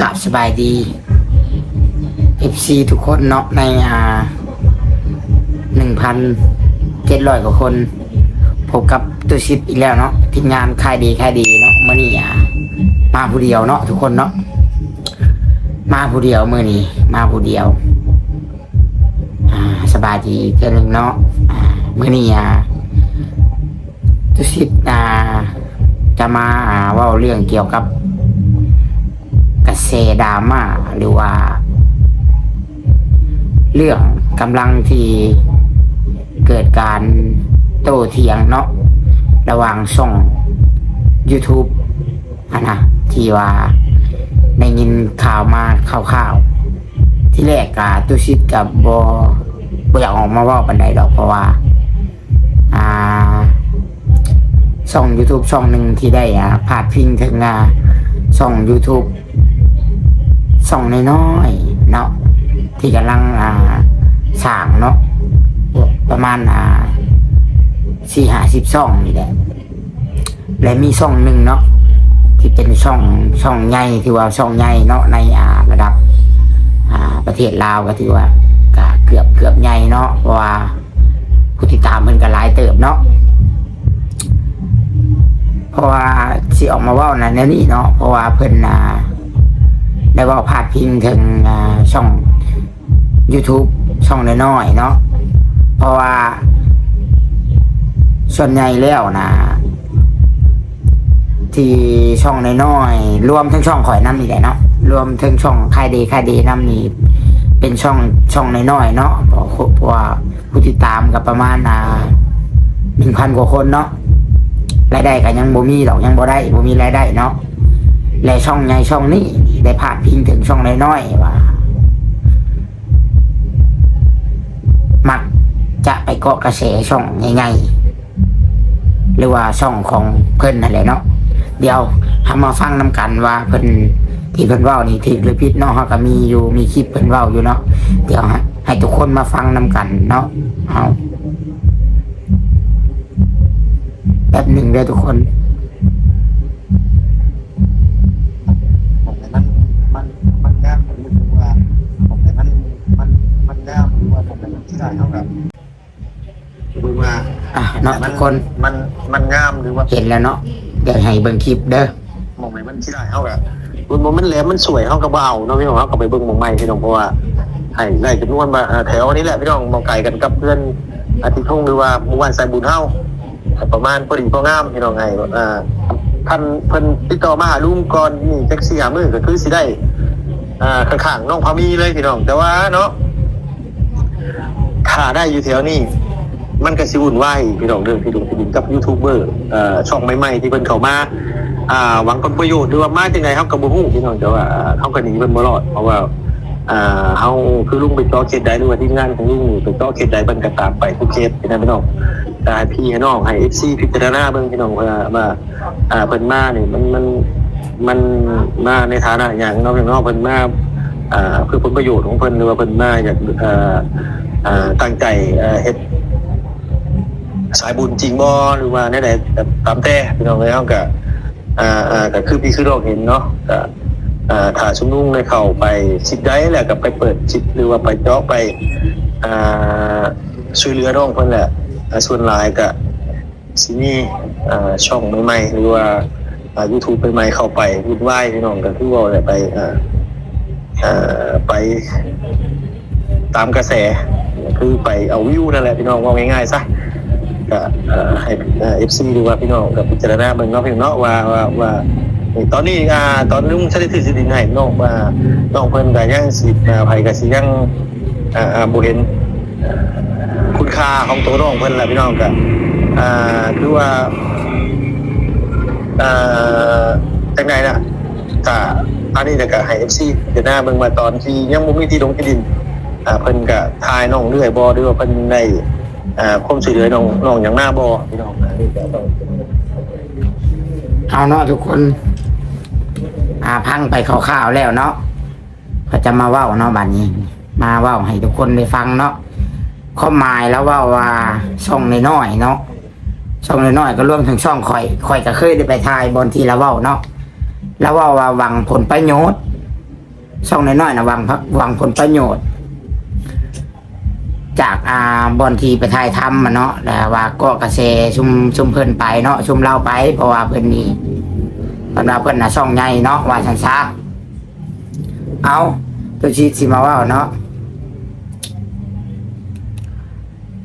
กลับสบายดี FC ทุกคนเนาะในอ่าหนึ่งพันเจ็ดร้อยกว่าคนพบกับตัวชิปอีกแล้วเนาะทีมงานค่ายดีค่ายดีเนาะมื่อนี้อ่ามาผู้เดียวเนาะทุกคนเนาะมาผู้เดียวมื่อนี้มาผู้เดียว อ่าสบายดีเจนึงเนาะอ่ามื่อนี้อ่าตัวชิปอ่าจะมาอ่าว่าเรื่องเกี่ยวกับ กระแสดาม่าหรือว่า เรื่องกำลังที่เกิดการโต้เถียงเนาะระหว่างช่อง YouTube อะนะที่ว่าได้ยินข่าวมาข่าวๆที่แรกกาตุชิดกับบบ่อยากออกมาว่าปันใดดอกเพราะว่า อ่าช่อง YouTube ช่องหนึ่งที่ได้อ่าพาดพิงถึงอ่าช่อง YouTube ช่องน้อยๆเนาะที่กำลังอ่าสร้างเนาะประมาณอ่าสี่ห้าสิบช่องนี่แหละ และมีช่องหนึ่งเนาะที่เป็นช่องช่องใหญ่ที่ว่าช่องใหญ่เนาะในอ่าระดับอ่าประเทศลาวก็ถือว่าก็เกือบเกือบใหญ่เนาะเพราะว่าผู้ติดตามมันก็หลายเติบเนาะเพราะว่าสิออกมาว่านะแนวนี้เนาะเพราะว่าเพิ่นอ่า ได้ว่าพาดพิงถึงช่อง YouTube ช่องน้อยๆเนาะเพราะว่า ส่วนใหญ่แล้วนะที่ช่องน้อยๆรวมทั้งช่องข่อยน้ำนี่แหละเนาะรวมทั้งช่องค่ายดีค่ายดีน้ำนี่เป็นช่องช่องน้อยๆเนาะเพราะเพราะว่าผู้ติดตามกับประมาณอ่าหนึ่งพันกว่าคนเนาะรายได้ก็ยังบ่มีดอกยังบ่ได้บ่มีรายได้เนาะและช่องใหญ่ช่องนี้ ได้พาดพิงถึงช่องน้อยๆว่า มักจะไปเกาะกระแสช่องใหญ่ๆหรือว่าช่องของเพิ่นนั่นแหละเนาะเดี๋ยวทำมาฟังนํกันว่าเพิ่นที่เพิ่นว้านี่ถูกหรือผิดเนาะเฮาก็มีอยู่มีคลิปเพิ่นว้าอยู่เนาะเดี๋ยวให้ให้ทุกคนมาฟังนํกันเนาะเอาแป๊บหนึ่งเด้อทุกคน ดูว่าอะเนาะทุกคนมันมันงามหรือว่าเห็นแล้วเนาะเดี๋ยวให้เบิ่งคลิปเด้อมองไหนมันที่ได้เท่ากับมันมันแหลมมันสวยเท่ากับเบาเนาะพี่น้องเท่ากับไปเบิ่งมองใหม่พี่น้องเพราะว่าให้ได้จำนวนมาแถวนี้แหละพี่น้องมองไก่กันกับเพื่อนอาทิตย์ทุ่งหรือว่าหมู่บ้านสายบุญเท่าประมาณพอดีพองามพี่น้องไงอ่าท่านเพิ่นติดต่อมาหาลุงก่อนนี่แท็กซี่หามือก็คือสิได้อ่าข้างๆน้องพามีเลยพี่น้องแต่ว่าเนาะถ้าได้อยู่แถวนี้ มันก็สิวุ่นวายพี่น้องเรื่องที่ดุงที่ดินกับยูทูบเบอร์เอ่อช่องใหม่ๆที่เพิ่นเข้ามาอ่าหวังผลประโยชน์หรือว่ามาจังไดเฮาก็บ่ฮู้พี่น้องแต่ว่าเฮาก็หนีเพิ่นบ่รอดเพราะว่าอ่าเฮาคือลุงไปต่อเขตใดหรือว่าทีมงานของลุงไปต่อเขตใดเพิ่นก็ตามไปทุกเขตพี่น้องพี่น้องแต่ให้พี่ให้น้องให้ FC พิจารณาเบิ่งพี่น้องว่าว่าอ่าเพิ่นมานี่มันมันมันมาในฐานะอย่างน้องพี่น้องเพิ่นมาอ่าเพื่อผลประโยชน์ของเพิ่นหรือว่าเพิ่นมาอยากอ่ออ่าตั้งใจเอ่อเฮ็ด สายบุญจริงบ่หรือว่าแนวใดแบบตามแต่พี่น้องเอ้ยเฮาก็อ่าอ่าก็คือพี่คือน้องเห็นเนาะก็อ่าถ้าชุมนุมได้เข้าไปสิทธิ์ใดแล้วก็ไปเปิดจิตหรือว่าไปเจาะไปอ่าช่วยเหลือน้องเพิ่นแหละส่วนหลายก็สิมีอ่าช่องใหม่ๆหรือว่าอ่า YouTube ใหม่ๆเข้าไปวุ่นวายพี่น้องก็คือว่าได้ไปอ่าอ่อไปตามกระแสคือไปเอาวิวนั่นแหละพี่น้องว่าง่ายๆซะ ก็ให้เอฟซีดูว่าพี่น้องกับพิจารณาเบิ่งนาะพี่น้องเนาะว่าว่าว่าตอนนี้อ่าตอนลุงชาติถือสิดินให้น้องว่าน้องเพิ่นก็ยังสิอ่าไผก็สิยังอ่าอ่าบ่เห็นคุณค่าของตัวน้องเพิ่นแหละพี่น้องก็อ่าคือว่าอ่าจังไดน่ะก็อันนี้จะก็ให้ FC เดี๋ยวหน้าเบิ่งมาตอนที่ยังบ่มีที่ลงที่ดินอ่าเพิ่นก็ทายน้องเรื่อยบ่หรือว่าเพิ่นได้ อ่าคมช่วยเหลือน้องน้องอย่างหน้าบ่พี่น้องนนี้ก็ต้องเอาเนาะทุกคนอ่าพังไปคร่าวๆแล้วเนาะก็จะมาเว้าเนาะบัดนี้ มาเว้าให้ทุกคนได้ฟังเนาะข้อหมายแล้วว่าว่าช่องน้อยๆเนาะช่องน้อยๆก็รวมถึงช่องข่อยข่อยก็เคยได้ไปทายบนที่ละเว้าเนาะแล้วเว่าว่าหวังผลประโยชน์ช่องน้อยๆนะหวังพักหวังผลประโยชน์ จากอ่าบอนทีไปถ่ายทำมาเนาะแต่ว่าก็กระแสชุมชุมเพิ่นไปเนาะชุมเราไป เพราะว่าเพิ่นนี่เพิ่นว่าเพิ่นน่ะช่องใหญ่เนาะว่าชันซาเอาตัวชีสิมาว่าเนาะ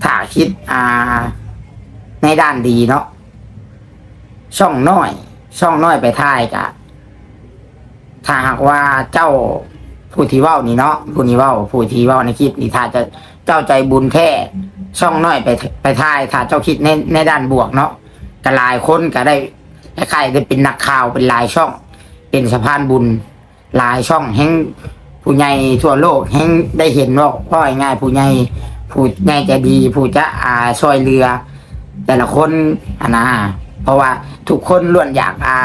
ถ้าคิดอ่า ในด้านดีเนาะช่องน้อย ช่องน้อยไปถ่ายกะถ้าหากว่าเจ้าผู้ที่ว้านี่เนาะผู้นี้ว้าผู้ที่ว้าในคลิปนี่ถ้าจะ เจ้าใจบุญแท้ช่องน้อยไปไปถ่ายถ้าเจ้าคิดในในด้านบวกเนาะก็หลายคนก็ได้ใคล้ได้เป็นนักข่าวเป็นหลายช่อง เป็นสะพานบุญหลายช่องแห่งผู้ใหญ่ทั่วโลกแห่งได้เห็นว่าพ่อง่ายผู้ใหญ่ผู้ใหญ่จะดีผู้จะอ่าช่วยเรือ แต่ละคนอะนะเพราะว่าทุกคนล้วนอยากอ่า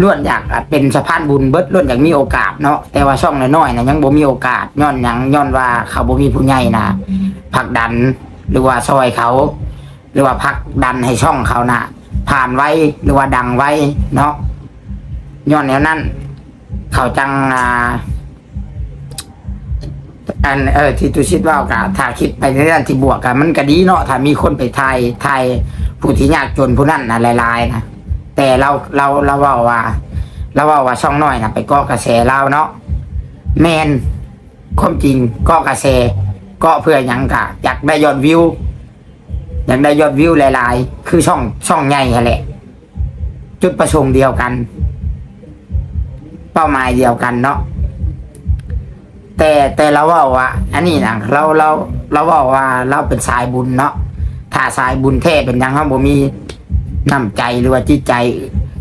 ล้วนอยากเป็นสะพานบุญเบิดล้วนอยากมีโอกาสเนาะแต่ว่าช่องน้อยๆนะยังบ่มีโอกาสย้อนหยังย้อนว่าเขาบ่มีผู้ใหญ่นะผลักดันหรือว่าซอยเขา หรือว่าผลักดันให้ช่องเขานะผ่านไว้หรือว่าดังไว้เนาะย้อนแนวนั้นเขาจังอ่าอันเออที่ตุชิดว่ากะถ้าคิดไปในด้านที่บวกกันมันก็ดีเนาะถ้ามีคนไปไทยไทยผู้ที่ยากจนผู้นั้นนะหลายๆนะ แต่เราเราเราเว่าว่าเราเว่าว่าช่องน้อยนะไปเกาะกระแสเราเนาะแมนความจริงเกาะกระแสเกาะเพื่อหยังกะอยากได้ยอดวิว อยากได้ยอดวิวหลาย ๆ คือช่องช่องใหญ่แหละ จุดประสงค์เดียวกัน เป้าหมายเดียวกันเนาะแต่แต่เราว่าว่า อันนี้นะเราเราเราว่าว่าเราเป็นสายบุญเนาะถ้าสายบุญแท้เป็นยังเขาบ่มี น้ำใจหรือว่าจิตใจ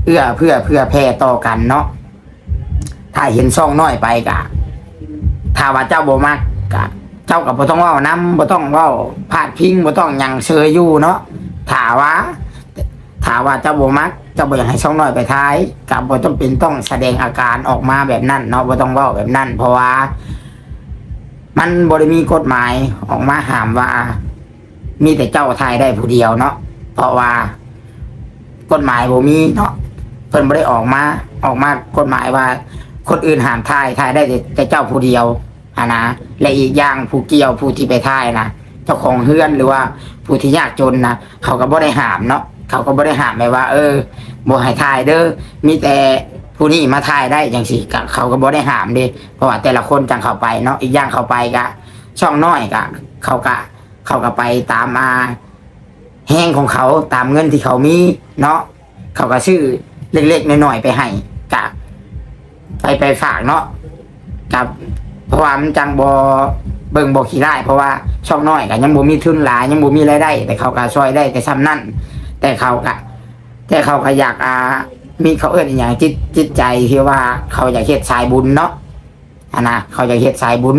เอื้อเพื่อเพื่อแพ่ต่อกันเนาะถ้าเห็นซ่องน้อยไปกะถ้าว่าเจ้าบ่มักกะเจ้ากับบ่ต้องว้าน้ำบ่ต้องว้าพาดพิงบ่ต้องยังเชยอยู่เนาะถ้าว่าถ้าว่าเจ้าบ่มักเจ้าบ่อยากให้ช่องน้อยไปท้ายกับบ่ต้องเป็นต้องแสดงอาการออกมาแบบนั้นเนาะบ่ต้องว้าแบบนั้น เพราะว่า มันบ่ได้มีกฎหมายออกมาห้ามว่า มีแต่เจ้าทายได้ผู้เดียวเนาะเพราะว่า กฎหมายบ่มีเนาะเพิ่นบ่ได้ออกมาออกมากฎหมายว่า คนอื่นห้ามทายทายได้แต่เจ้าผู้เดียวอะนะและอีกอย่างผู้เกี่ยวผู้ที่ไปทายนะเจ้าของเฮือนหรือว่าผู้ที่ยากจนนะเขาก็บ่ได้ห้ามเนาะเขาก็บ่ได้ห้ามไปว่า เออบ่ให้ทายเด้อมีแต่ผู้นี้มาทายได้จังซี่ก็เขาก็บ่ได้ห้ามเด้เพราะว่าแต่ละคนจังเข้าไปเนาะอีกอย่างเข้าไปก็ช่องน้อยก็เขาก็เขาก็ไปตามมา แห้งของเขาตามเงินที่เขามีเนาะเขาก็ชื่อเล็กๆน้อยๆไปให้กับไปไปฝากเนาะกับเพราะว่ามันจังบอเบิ่งบอขี้ได้เพราะว่าช่องน้อยกันยังบ่มีทุนหลายยังบ่มีรายได้ แต่เขาก็ช่วยได้แต่ซ้ำนั่นแต่เขาก็แต่เขาก็อยากอ่ามีเขาเอื้อนอย่างจิตจิตใจที่ว่าเขาอยากเฮ็ดสายบุญเนาะอันนะเขาอยากเฮ็ดสายบุญ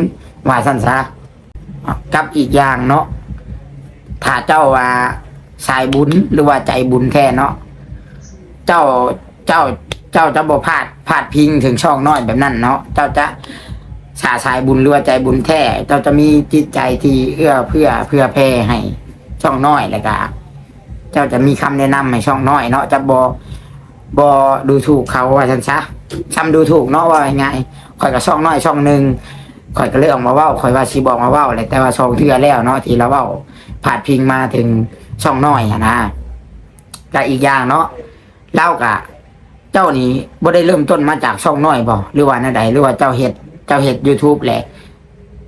ว่าสั้นซะกับอีกอย่างเนาะถ้าเจ้าว่า สายบุญหรือว่าใจบุญแท้เนาะเจ้าเจ้าเจ้าจะบ่พลาดพลาดพิงถึงช่องน้อยแบบนั้นเนาะเจ้าจะสาสายบุญหรือว่าใจบุญแท้เจ้าจะมีจิตใจที่เอื้อเพื่อเพื่อแพ่ให้ช่องน้อยแล้วก็เจ้าจะมีคำแนะนำให้ช่องน้อยเนาะจะบ่บ่ดูถูกเขาว่าฉันซะซ้ำดูถูกเนาะว่ายังไงข่อยกับช่องน้อยช่องหนึ่งข่อยก็เลยออกมาเว้าข่อยว่าชีบอกมาเว้าเลยแต่ว่าช่องเทื่อแล้วเนาะที่เราเว้าผาดพิงมาถึง ช่องน้อยอะนะกับอีกอย่างเนาะเล่ากะ เจ้านี่บ่ได้เริ่มต้นมาจากช่องน้อยบ่หรือว่าในใดหรือว่าเจ้าเฮ็ดเจ้าเฮ็ด YouTube แหละ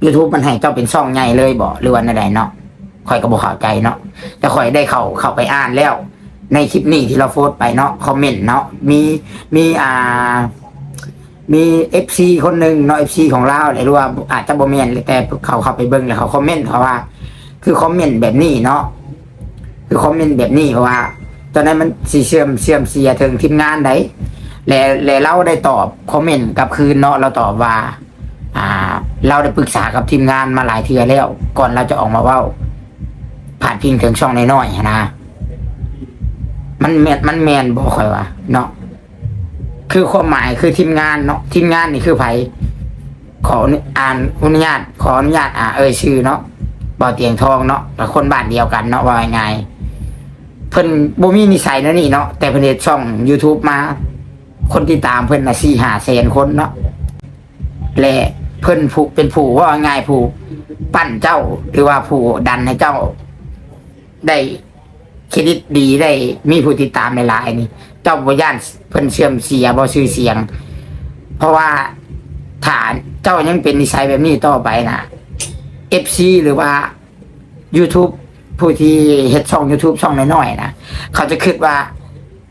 YouTube มันให้เจ้าเป็นช่องใหญ่เลยบ่หรือว่าในใดเนาะข่อยก็บ่เข้าใจเนาะแต่ข่อยได้เข้าเข้าไปอ่านแล้ว ในคลิปนี้ที่เราโพสต์ไปเนาะคอมเมนต์เนาะมีมีอ่ามีเอฟซีคนหนึ่งเนาะเอฟซีของเราหรือว่าอาจจะบ่แม่นแต่เขาเข้าไปเบิ่งแล้วเขาคอมเมนต์เขาว่า คือคอมเมนต์แบบนี้เนาะ คือคอมเมนต์แบบนี้เพราะว่า ตอนนั้นมันสีเชื่อมเชื่อมเสียถึงทีมงานได้แล้วแล้วเราได้ตอบคอมเมนต์กับคืนเนาะเราตอบว่า อ่า เราได้ปรึกษากับทีมงานมาหลายเทื่อแล้ว ก่อนเราจะออกมาเว่าผ่านพิงถึงช่องน้อยๆนะมันแมนมันแมนบอกค่อยว่าเนาะคือความหมายคือทีมงานเนาะทีมงานนี่คือไผขออ่านอนุญาตขออนุญาตอ่าเอ่ยชื่อเนาะบ่อเตียงทองเนาะกับคนบ้านเดียวกันเนาะว่าไง เพิ่นบ่มีนิสัยนะนี่เนาะแต่เพิ่นเฮ็ดช่อง YouTube มา คนที่ตามเพิ่นน่ะ4-5แสนคนเนาะและเพิ่นผู้เป็นผู้ว่าง่ายผู้ปั้นเจ้า หรือว่าผู้ดันให้เจ้า ได้เครดิตดีได้มีผู้ติดตามหลายๆนี่ เจ้าบ่ย่านเพิ่นเสื่อมเสียบ่ชื่อเสียง เพราะว่าถ้าเจ้ายังเป็นนิสัยแบบนี้ต่อไปนะ FC หรือว่า YouTube ผู้ที่เฮ็ดช่อง YouTube ช่องน้อยๆนะเขาจะคิดว่า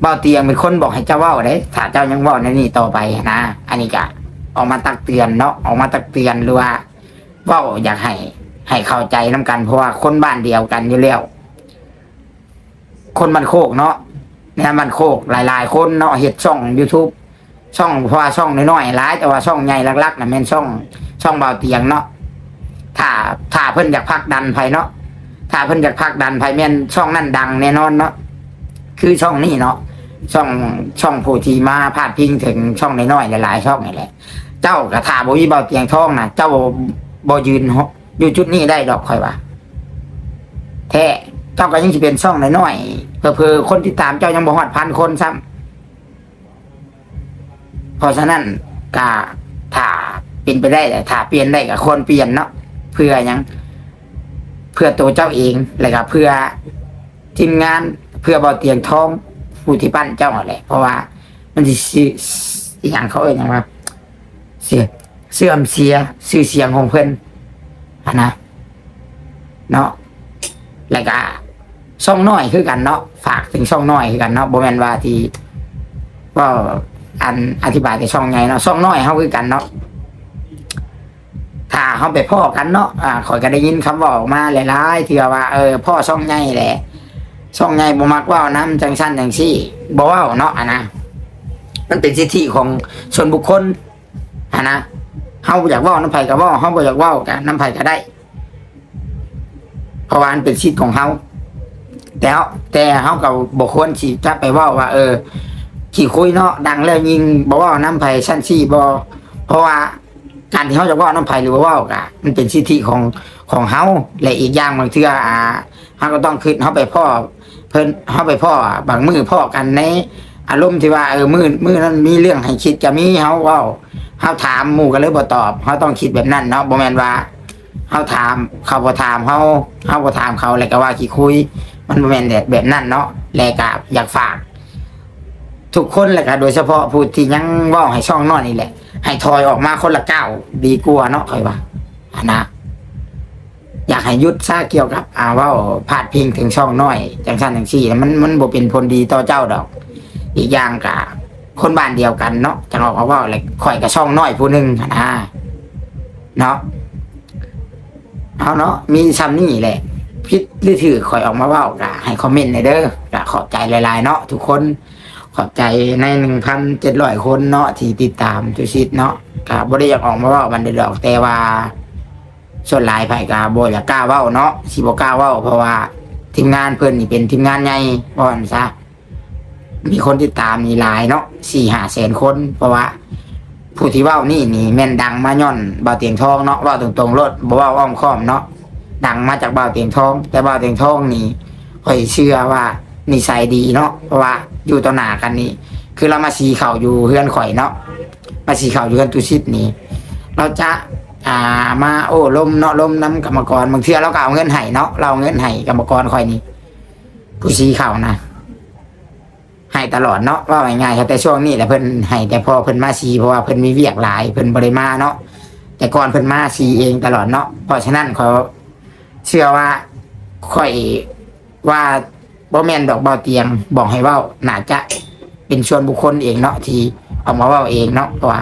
เบาเตียงเป็นคนบอกให้เจ้าเว้าเด้ถ้าเจ้ายังเว้าในนี้ต่อไปนะ อันนี้ก็ออกมาตักเตือนเนาะออกมาตักเตือนหรือว่าเว้าอยากให้ให้เข้าใจน้กัน เพราะว่าคนบ้านเดียวกันอยู่แล้วคนบ้านโคกเนาะเนี่ยบ้านโคกหลาย ๆ คนเนาะเฮ็ดช่อง YouTube ช่องเพราะว่าช่องน้อยๆหลายแต่ว่าช่องใหญ่ลักๆน่ะแม่นช่องช่องเบาเตียงเนาะถ้าถ้าเพิ่นอยากพักดันไผเนาะ ถ้าเพิ่นอยากพักดันไผแม่นช่องนั้นดังแน่นอนเนาะคือช่องนี้เนาะช่องช่องผู้ที่มาพาดพิงถึงช่องน้อยๆหลายๆช่องนี่แหละ เจ้ากระถาบ่มีเบาเตียงทองนะเจ้าบ่ยืนอยู่จุดนี้ได้ดอกค่อยว่าแท้เจ้าก็ยังสิเป็นช่องน้อยๆเพื่อคนที่ตามเจ้ายังบ่ฮอดพันคนซ้ำเพราะฉะนั้นก็ถ้าเป็นไปได้ถ้าเปลี่ยนได้ก็ควรเปลี่ยนเนาะเพื่อยัง เพื่อตัวเจ้าเองแล้วก็เพื่อทีมงานเพื่อบาเตียงท้องผู้ที่ปั้นเจ้าแหละเพราะว่า มันสิสิอหย่างเขาเอ่ยยังว่าเสียเสื่อมเสียชื่อเสียงของเพิ่นอะนะเนาะแล้วก็ช่องน้อยคือกันเนาะฝากถึงช่องน้อยคือกันเนาะบ่แม่นว่าที่ก็อันอธิบายในช่องใหญ่เนาะช่องน้อยเฮาคือกันเนาะ ถ้าเฮาไปพ่อกันเนาะอ่าข่อยก็ได้ยินคำว่าออกมาหลายๆเที่ว่าเออพ่อช่องใหญ่แหละช่องใหญ่บ่มักว้านํจังซั่นจังซี่บ่เว้าเนาะอะนะมันเป็นสิทธิของส่วนบุคคลอะนะเฮาอยากว้าน้ำไผ่ก็เว้าเฮาบ่อยากว้ากันน้ำไผ่ก็ได้เพราะว่ามันเป็นสิทธิของเขาแต่แต่เขากับบุคคลที่จะไปว่าว่า เออขี่คุยเนาะดังแล้วยิงบอกว่าน้ำไผ่ชั้นซี่บอเพราะว่า การที่เขาจะว่าน้ำไผ่หรือว่าว่ากะมันเป็นสิทธิของของเขาและอีกอย่างบางเทื่ออ่าเขาก็ต้องคิดเขาไปพ่อเพิ่นเขาไปพ่อบางมือพ่อกันในอารมณ์ที่ว่าเออมือมือนั้นมีเรื่องให้คิดจะมีเขาว่าเขาถามหมู่กันเลยบ่ตอบเขาต้องคิดแบบนั้นเนาะบ่แมนว่าเขาถามเขาบ่ถามเขาเขาบ่ถามเขาแล้วก็ว่าขี้คุย มันบ่แมนแบบแบบนั้นเนาะแล้วก็อยากฝาก ทุกคนแหละก็โดยเฉพาะผู้ที่ยังว่าให้ช่องนอยนี่แหละ ให้ถอยออกมาคนละก้าวดีกว่าเนาะค่อยว่าอันนะอยากให้ยุดซาเกี่ยวกับ อ่าว่าพาดพิงถึงช่องน้อยจังซั่นจังซี่ มันมันบ่เป็นผลดีต่อเจ้าดอก อีกอย่างก็คนบ้านเดียวกันเนาะจังออกมาว่าเลยข่อยกับช่องน้อยผู้หนึ่งนะเนาะเอาเนาะมีซ้ำนี่แหละพิษหรือถือคอยออกมาว่ากะให้คอมเมนต์ในอยเด้อกะขอบใจหลายๆเนาะทุกคน ขอบใจในหนึ่งพันเจ็ดร้อยคนเนาะที่ติดตามทุกชิดเนาะกะบ่ได้อยากออกมาเว่ามันเดอดอกแต่ว่า ส่วนหลายไผ่กะบ่อยากกล้าเว้าเนาะสิบ่กล้าเว้าเพราะว่าทีมงานเพิ่นนี่เป็นทีมงานใหญ่ก่อนซะมีคนติดตามนี่หลายเนาะสี่ห้าแสนคน เพราะว่า ผู้ที่เว้านี่นี่แม่นดังมาย่อนบ่าวเตียงทองเนาะเว้าตรงๆรถบ่เว้าอ้อมค้อมเนาะดังมาจากบ่าวเตียงทอง แต่บ่าวเตียงทองนี่ข่อยเชื่อว่า นิสัยดีเนาะเพราะว่าอยู่ต่อหน้ากันนี่คือเรามาสีเข่าอยู่เฮือนข่อยเนาะมาสีเข่าอยู่เฮือนตุชิดนี่เราจะอ่ามาโอ้ลมเนาะลมน้ำกรรมกรบางเทื่อเราก็เอาเงินให้เนาะเราเอาเงินให้กรรมกรข่อยนี่ผู้สีเข่านะให้ตลอดเนาะว่าง่ายๆครับแต่ช่วงนี้แหละเพิ่นให้แต่พอเพิ่นมาสีเพราะว่าเพิ่นมีเวียกหลายเพิ่นบริมาเนาะแต่ก่อนเพิ่นมาสีเองตลอดเนาะเพราะฉะนั้นเขาเชื่อว่าค่อยว่า บ่แมนดอกเบาเตียงบอกให้เว้าน่าจะเป็นชวนบุคคลเองเนาะที่เออกมาเว้าเองเนาะเพราะว่า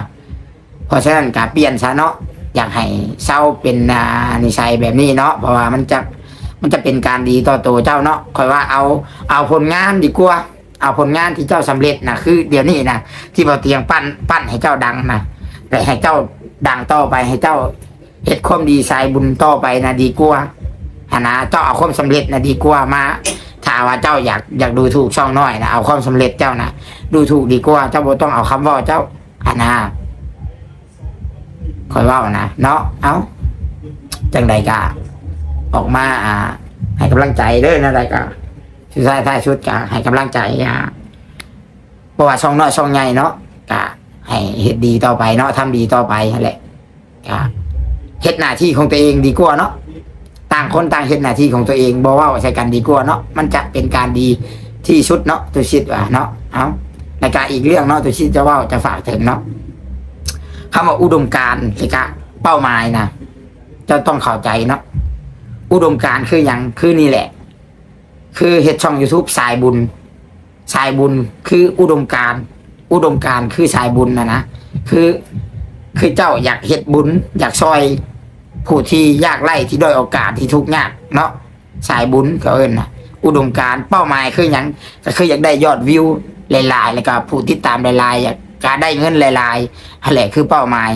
เพราะฉะนั้นการเปลี่ยนซะเนาะอยากให้เศร้าเป็นอ่านิสัยแบบนี้เนาะเพราะว่ามันจะมันจะเป็นการดีต่อตัวเจ้าเนาะคอยว่าเอาเอาผลงานดีกว่า เอาผลงานที่เจ้าสำเร็จนะคือ เดี๋ยวนี้นะที่เบาเตียงปั้นปั้นให้เจ้าดังนะแต่ให้เจ้าดังต่อไปให้เจ้าเฮ็ดความดีสายบุญต่อไปนะดีกว่าหนะเจ้าเอาความสำเร็จนะดีกว่ามา ถ้าว่าเจ้าอยากอยากดูถูกช่องน้อยนะเอาความสำเร็จเจ้านะดูถูกดีกว่าเจ้าบ่ต้องเอาคำเว่าเจ้าหานะคอยว่านะเนาะเอาจังใดกะออกมาอ่า ให้กำลังใจเด้อนะใดกะสุดท้ายท้ายชุดกะให้กำลังใจอ่าเพราะว่าช่องน้อยช่องใหญ่เนาะกะให้เฮ็ดดีต่อไปเนาะทำดีต่อไปแหละก็เฮ็ดหน้าที่ของตัวเองดีกว่าเนาะ ต่างคนต่างเฮ็ดหน้าที่ของตัวเองบ่เว่าใส่กันดีกว่าเนาะมันจะเป็นการดีที่สุดเนาะตัวชิดว่าเนาะเอาในการอีกเรื่องเนาะตัวชิดจะว่าจะฝากถึงเนาะคำว่าอุดมการณ์คือกะเป้าหมายนะจะต้องเข้าใจเนาะอุดมการณ์คืออย่างคือนี่แหละ คือเฮ็ดช่อง YouTube สายบุญ สายบุญคืออุดมการณ์อุดมการณ์คือสายบุญนะนะคือคือเจ้าอยากเฮ็ดบุญ อยากซอย ผู้ที่ยากไร้ที่ด้อยโอกาสที่ทุกข์ยากเนาะสายบุญก็เอิ้นะอุดมการเป้าหมายคืออย่างก็คืออยากได้ยอดวิวหลายๆแล้วก็ผู้ติดตามหลายๆอยากการได้เงินหลายๆอะไรคือเป้าหมาย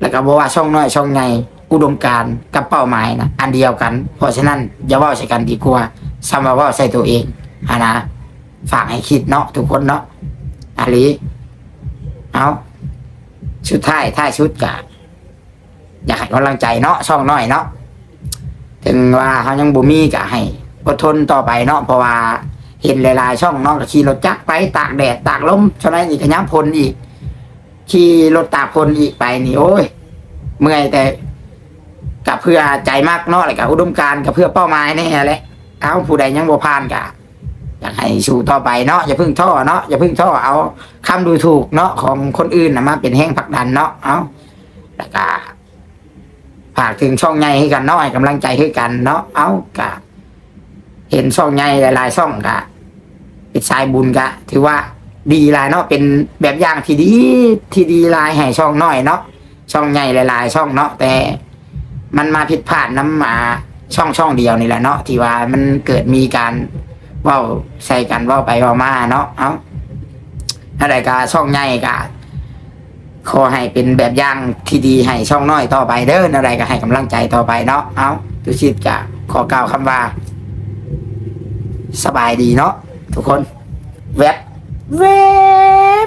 แล้วก็บอกว่าช่องน้อยช่องใหญ่อุดมการกับเป้าหมายนะอันเดียวกัน เพราะฉะนั้นอย่าว่าใส่กันดีกว่าซ้ำมาว่าใส่ตัวเองอะนะฝากให้คิดเนาะทุกคนเนาะอาลีเอาชุดท้ายท้ายชุดกะ อยากให้กำลังใจเนาะช่องน้อยเนาะถึงว่าเขายังบ่มีกะให้อดทนต่อไปเนาะเพราะว่าเห็นหลายๆช่องเนาะก็ขี่รถจักรไปตากแดดตากลมฉะนั้นอีกก็ย้ำพลอีกขี่รถตากพลอีกไปนี่โอ้ย เมื่อยแต่กับเพื่อใจมากเนาะอะไรกับอุดมการกับเพื่อเป้าหมายนี่แหละเอาผู้ใดยังบ่ผ่านกะอยากให้สู้ต่อไปเนาะอย่าพึ่งท้อเนาะอย่าพึ่งท้อเอาคำดูถูกเนาะของคนอื่นนะมาเป็นแห้งผักดันเนาะเอาแล้วก็ ฝากถึงช่องใหญ่ให้กันเนาะให้กำลังใจให้กันเนาะเอากะเห็นช่องใหญ่หลายๆช่องกะเป็นสายบุญกะ ถือว่าดีลายเนาะเป็นแบบอย่างที่ดีที่ดีลายให้ช่องน้อยเนาะช่องใหญ่หลายๆ ช่องเนาะแต่ มันมาผิดพลาดน้ำมาช่องช่องเดียวนี่แหละเนาะที่ว่ามันเกิดมีการว่าใส่กันว่าไปว่ามาเนาะเอาอะไรก็ช่องใหญ่ก็ ขอให้เป็นแบบอย่างที่ดีให้ช่องน้อยต่อไปเด้ออะไรก็ให้กำลังใจต่อไปเนาะเอาตุชิตจะขอกล่าวคำว่า สบายดีเนาะทุกคนแวบแวบ